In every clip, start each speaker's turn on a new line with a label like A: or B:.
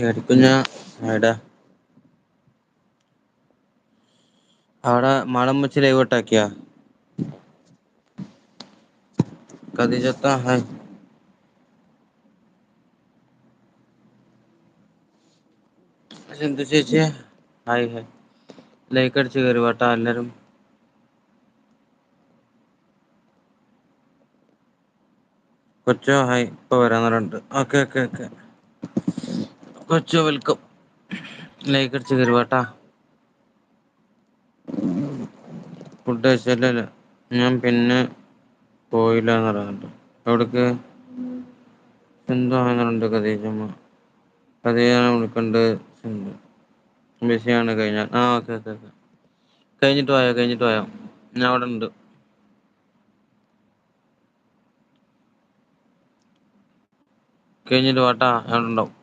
A: എടിക്കുഞ്ഞാ എടാ അവിടെ മാളമ്മച്ച് ലൈവ്ഔട്ടാക്കിയാ കദിജത്ത ഹായ് സിന്ധു ചേച്ചി? ഹായ് ഹായ് ലൈക്ക് അടിച്ച് കയറി വാട്ടാ എല്ലാവരും കൊച്ചോ ഹായ് ഇപ്പൊ വരാൻ പറഞ്ഞിട്ടുണ്ട് ഓക്കെ ഓക്കെ ഓക്കെ. കൊച്ചോ വെൽക്കം. ലൈക്ക് അടിച്ച് കയറി വാട്ടാ ഫുഡ് കഴിച്ചല്ലല്ല ഞാൻ പിന്നെ പോയില്ലാന്ന് പറയുന്നുണ്ട് എവിടേക്ക്? സിന്ധു ആണെന്നുണ്ട് കഥീജമ്മ കദീജനെ വിളിക്കണ്ട് സിന്ധു ബിസിയാണ് കഴിഞ്ഞാൽ ആ ഓക്കെ ഓക്കെ ഓക്കെ. കഴിഞ്ഞിട്ട് പോയോ കഴിഞ്ഞിട്ട് പോയോ ഞാൻ അവിടെ ഉണ്ട്. കഴിഞ്ഞിട്ട് വാട്ടാ ഞാൻ ഇവിടുണ്ടാവും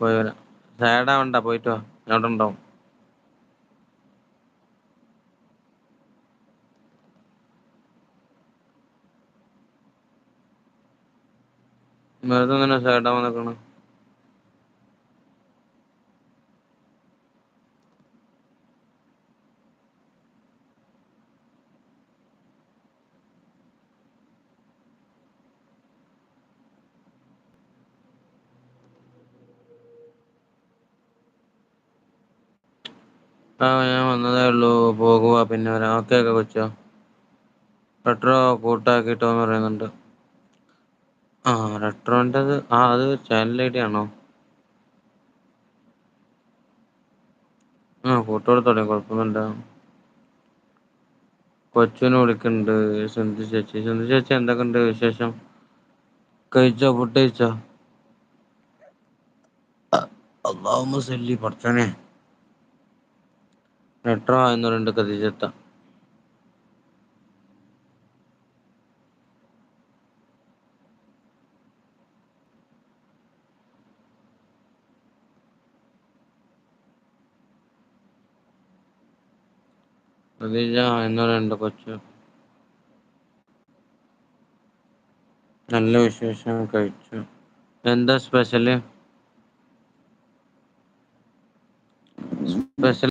A: പോയി വരാം സാഡാവണ്ട പോയിട്ട് വാ. ഞാൻ ഇവിടെ ഇണ്ടാവും വെറുതെന്തിനാ സാഡാവാൻ നിക്കണ്? ആ ഞാൻ വന്നതേ ഉള്ളൂ. പോകുക പിന്നെ വരാം. ഓക്കെ ഓക്കെ കൊച്ചോ. പെട്രോ കൂട്ടാക്കിട്ടോന്ന് പറയുന്നുണ്ട്. ആ റെട്രോന്റെത് ആ അത് ചാനൽ ഐഡി ആണോ? ആ കൂട്ട് കുഴപ്പമൊന്നുമില്ല. കൊച്ചുവിനെ വിളിക്കുന്നുണ്ട്. സിന്ധു ചേച്ചി. സിന്ധു ചേച്ചി എന്തൊക്കെ ഉണ്ട് വിശേഷം? കഴിച്ചോ? ഫുഡ് കഴിച്ചോ? അള്ളാഹുമ്മ സല്ലി പടച്ചോനെ റെട്രോ എന്ന് പറയുന്നത് പറയ്ണ്ട് കദീജത്ത ഖദീജ ന്ന് കൊച്ച്. നല്ല വിശേഷം കഴിച്ചു. എന്താ സ്പെഷ്യൽ സ്പെഷ്യൽ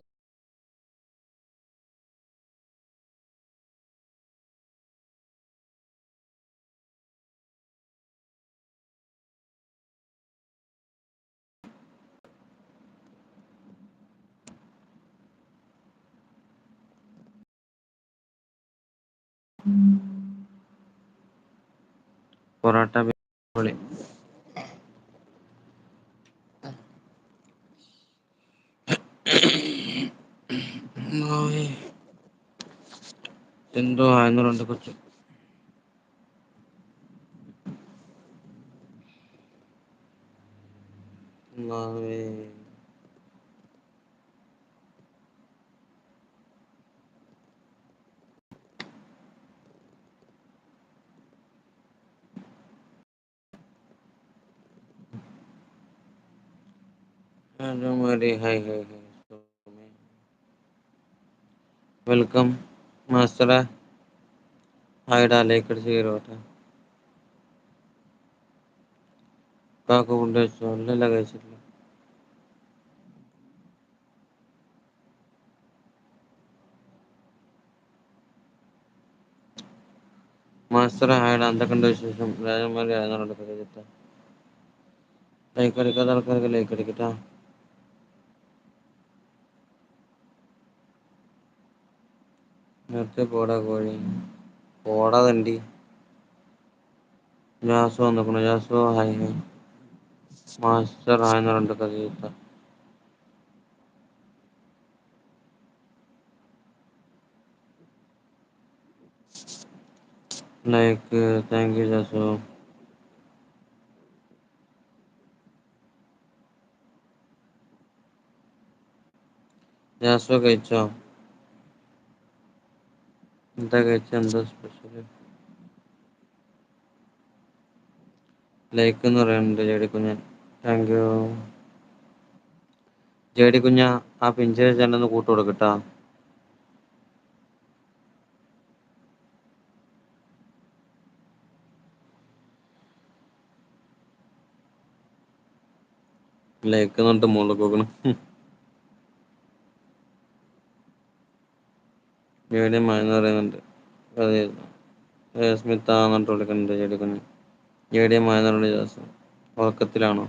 A: പൊറോട്ട പൊളി. എന്തോ ആയിരുന്നുണ്ട് കൊച്ചു. മാവേ മടി ഹായ് ഹായ് ഹായ് വെൽക്കം മാസ്റ്ററേ. ഹായ് ടാ ലൈക്ക് അടിച്ച് കേറി വാട്ടാ കാക്കു ഫുഡ് കഴിച്ചോ ഇല്ലല്ല കഴിച്ചിട്ടില്ല. മാസ്റ്ററെ ഹായ് ടാ എന്തൊക്കെണ്ട് വിശേഷം രാജകുമാരി ന്ന് ലൈക്ക് അടിക്കാത്ത ആൾക്കാർക്ക് ലൈക്ക് അടിക്ക്ട്ടാ. നേരത്തെ പോടാ കോഴി പോടാ തെണ്ടി ജാസു വന്ന്ക്കുണു Jasu hi hi master hi ന്ന് പറയ്ണ്ട് കദീജത്ത like thank you Jasu Jasu കഴിച്ചോ എന്താ കഴിച്ച എന്താ സ്പെഷ്യൽ ലൈക്ക് എന്ന് പറയുന്നുണ്ട് ജേടി കുഞ്ഞ് താങ്ക് യു ജേടി കുഞ്ഞ ആ പിഞ്ച് ജനലൊന്ന് കൂട്ട് ലൈക്ക് എന്നിട്ട് മുകളിൽ മീഡിയം മഴ പറയുന്നുണ്ട്. സ്മിത്താന്നർഞ്ട്ട് വിളിക്ക്ണ്ട് ചെടികുഞ്ഞ് എടിയമായ ദിവസം ഉറക്കത്തിലാണോ?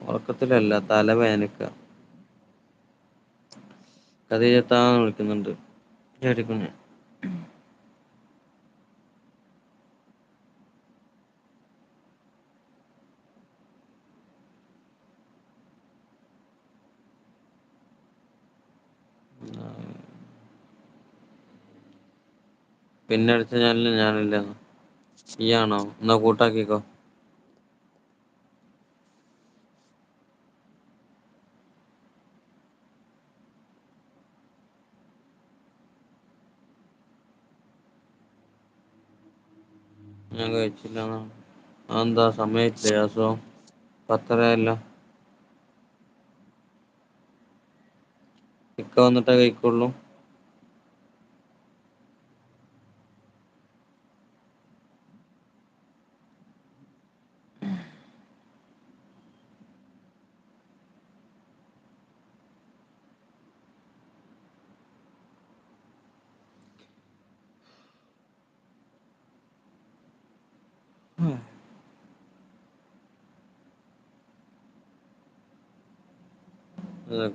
A: ഉറക്കത്തിലല്ല തല വേനക്ക. കഥയത്താന്ന് വിളിക്കുന്നുണ്ട്. എടിക്കുഞ്ഞ് പിന്നെ അടിച്ച ജനലിൽ ഈ ആണോ എന്നാ കൂട്ടാക്കിക്കോ. ഞാൻ കഴിച്ചില്ലാന്ന് അതെന്താ? സമയത്തില്ല അസുഖം? പത്തരയല്ല? ഇക്ക വന്നിട്ടേ കഴിക്കൊള്ളൂ.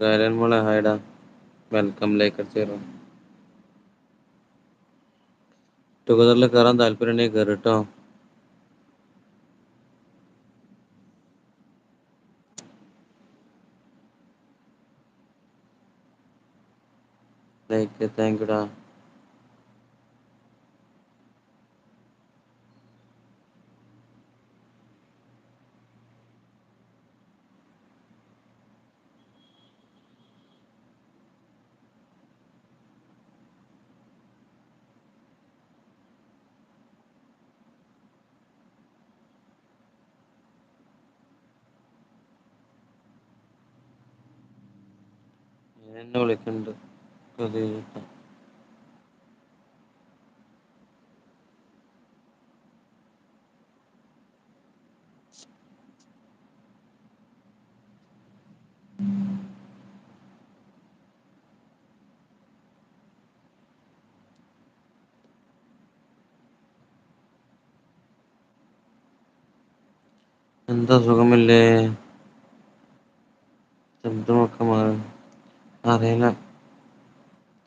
A: കരൺ മോളെ ഹായ് ടാ വെൽക്കം ലൈക്ക് ചേർന്നു ടുഗദറിൽ കേറാൻ താല്പര്യണ്ടെങ്കിൽ കേറ്ട്ടോ ലൈക്ക് താങ്ക്യൂടാ എന്നെ വിളിക്കണ്ട്. എന്താ സുഖമില്ലേ ശബ്ദമൊക്കെ മാറി അറിയില്ല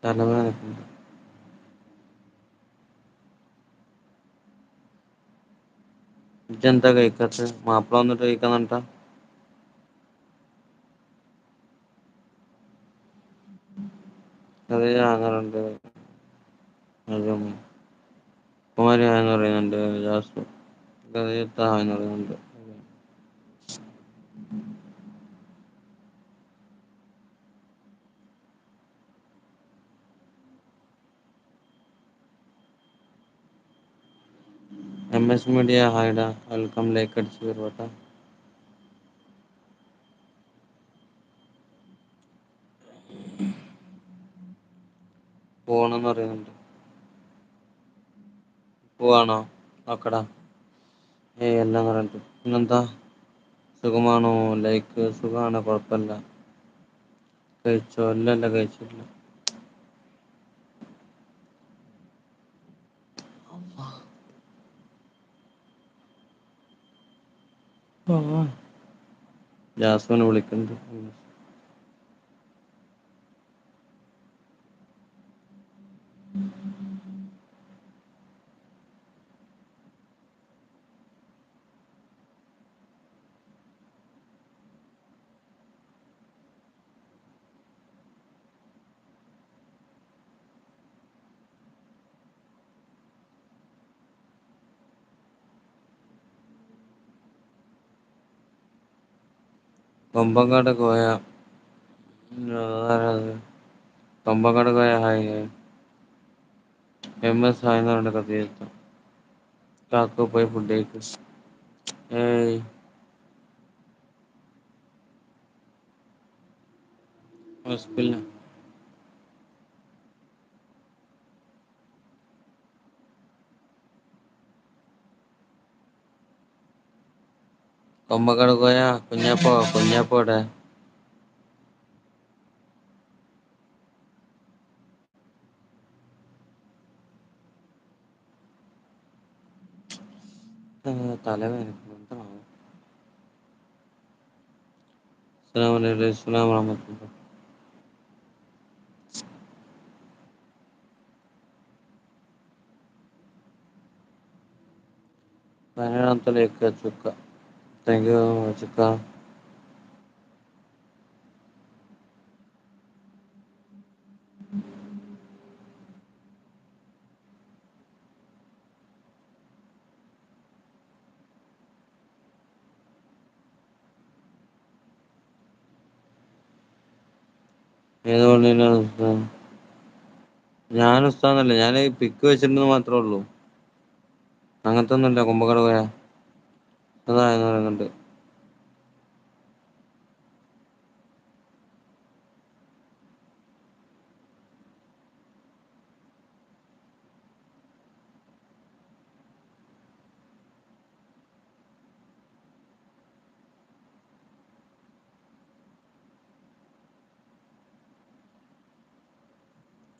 A: തലവേദന ഇജ്ജെന്താ കഴിക്കാത്ത? മാപ്പിള വന്നിട്ട് കഴിക്കാന്നിട്ട അത് ഞാങ്ങലുണ്ട് കുമാരി ഹായ്ന്ന് പറയുന്നുണ്ട്. ജാസ്മിൻ. ഹായ്ന്ന് പറയുന്നുണ്ട്. എം എസ് മീഡിയ ഹൈഡ വെൽക്കം ലൈക്ക് അടിച്ച് കേറുവാട്ടോ പോണെന്ന് പറയുന്നുണ്ട്. പോവാണോ? നോക്കടാ. ഏ എല്ലാം പറഞ്ഞിട്ട് പിന്നെന്താ? സുഖമാണോ? ലൈക്ക് സുഖമാണ് കുഴപ്പമില്ല. കഴിച്ചോ? ഇല്ലല്ല കഴിച്ചിട്ടില്ല. ജാസ്മിനെ വിളിക്കണ്ട് Kombankad Koya അതാരത് Kombankad Koya hi hi M S ഹായ്ന്ന് പറഞ്ഞിട്ട് കത്തിയച്ച കാക്കു പോയി ഫുഡ് കഴിക്ക്. ഏയ്. ഹോസ്പിറ്റലിൽ കൊമ്പങ്കാട് പോയ കുഞ്ഞാപ്പോ കുഞ്ഞാപ്പോ എവിടെ തലവേദനിക്കുന്നു എന്താണാവോ അസ്സലാമു അലൈക്കും പതിനേഴാമത്തെ like Chukka thank you Chukka ഏത് ഞാൻ ഉസ്താദല്ല ഞാൻ പിക്ക് വെച്ചിട്ടുണ്ടെന്ന് മാത്രേ ഉള്ളൂ. അങ്ങനത്തെ ഒന്നുമില്ല കുമ്പക്കട പോയ. അതാന്ന് പറയുന്നുണ്ട്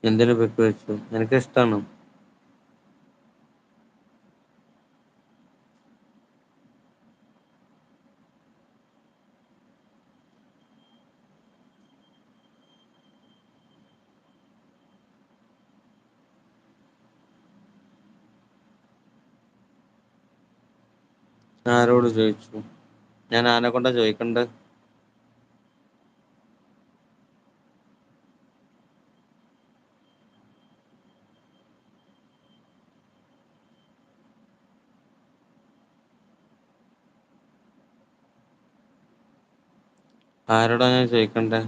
A: എന്തിനു വെച്ചു നിനക്ക് ആരോട് ചോദിച്ചു? ഞാൻ ആരെ കൊണ്ട ചോയിക്കണ്ട് ആരോടാ ഞാൻ ചോയിക്കണ്ടേ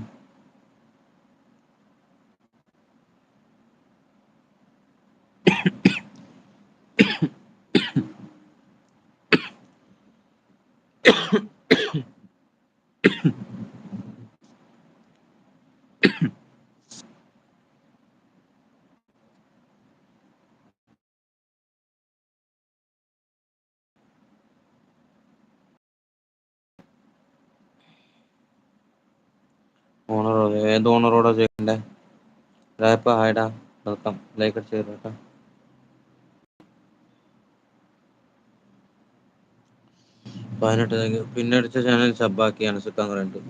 A: ഓണറോ ഏത് ഓണറോടാ ചെയ്യണ്ടേ ഹായ്ഡാ വെൽക്കം ലൈക്ക് അടിച്ച് പതിനെട്ട് പിന്നെ അടിച്ച ചാനൽ സബാക്കി അൻസുഖാന്ന് കണ്ടു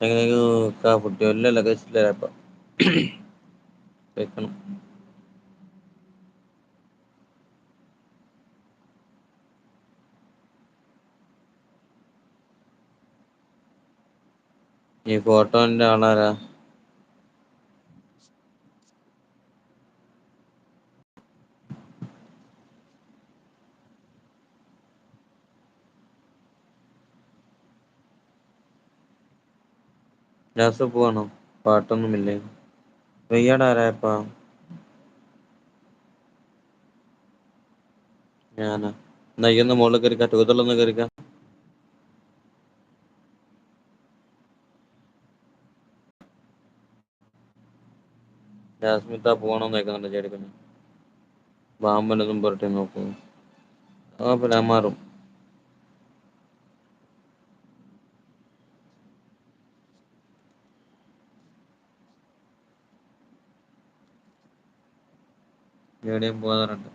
A: എങ്ങനെയൊക്കെ യൂ ഇല്ലല്ല കഴിച്ചിട്ടില്ല ഇപ്പം. കഴിക്കണം ഈ ഫോട്ടോന്റെ ആളാരാ? ലാസ്റ്റ് പോവാണോ പാട്ടൊന്നുമില്ലേ? വെയ്യാടാരായപ്പാ ഞാനാ. എന്നാ ഇയ്യൊന്ന് മോളിൽ കേറിക്ക ടൂ വീലറിൽ ഒന്ന് കേറിക്ക ജാസ്മിത്ത പോകണമെന്ന് ചോയിക്കുന്നുണ്ട് ചേടിക്കുന്ന് പാമ്പിനതും പുരട്ടി നോക്കുന്നു. കൊഴപ്പില്ല അത് മാറും എവിടേം പോകാറുണ്ട്.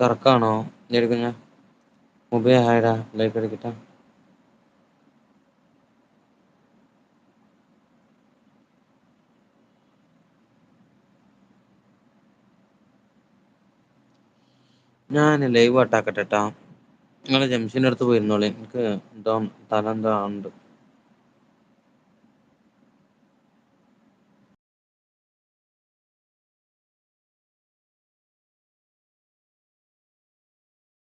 A: കറക്കാണോ? എടുക്കുന്ന മൊബൈൽ ഹായടാ ലൈക്ക് അടിക്കട്ടെ ഞാൻ ലൈവ് കട്ടാക്കട്ടെട്ടാ നിങ്ങൾ ജംഷീന്റെ അടുത്ത് പോയിരുന്നോളി. എനിക്ക് എന്തോ തല എന്തോ ആവുന്നുണ്ട്.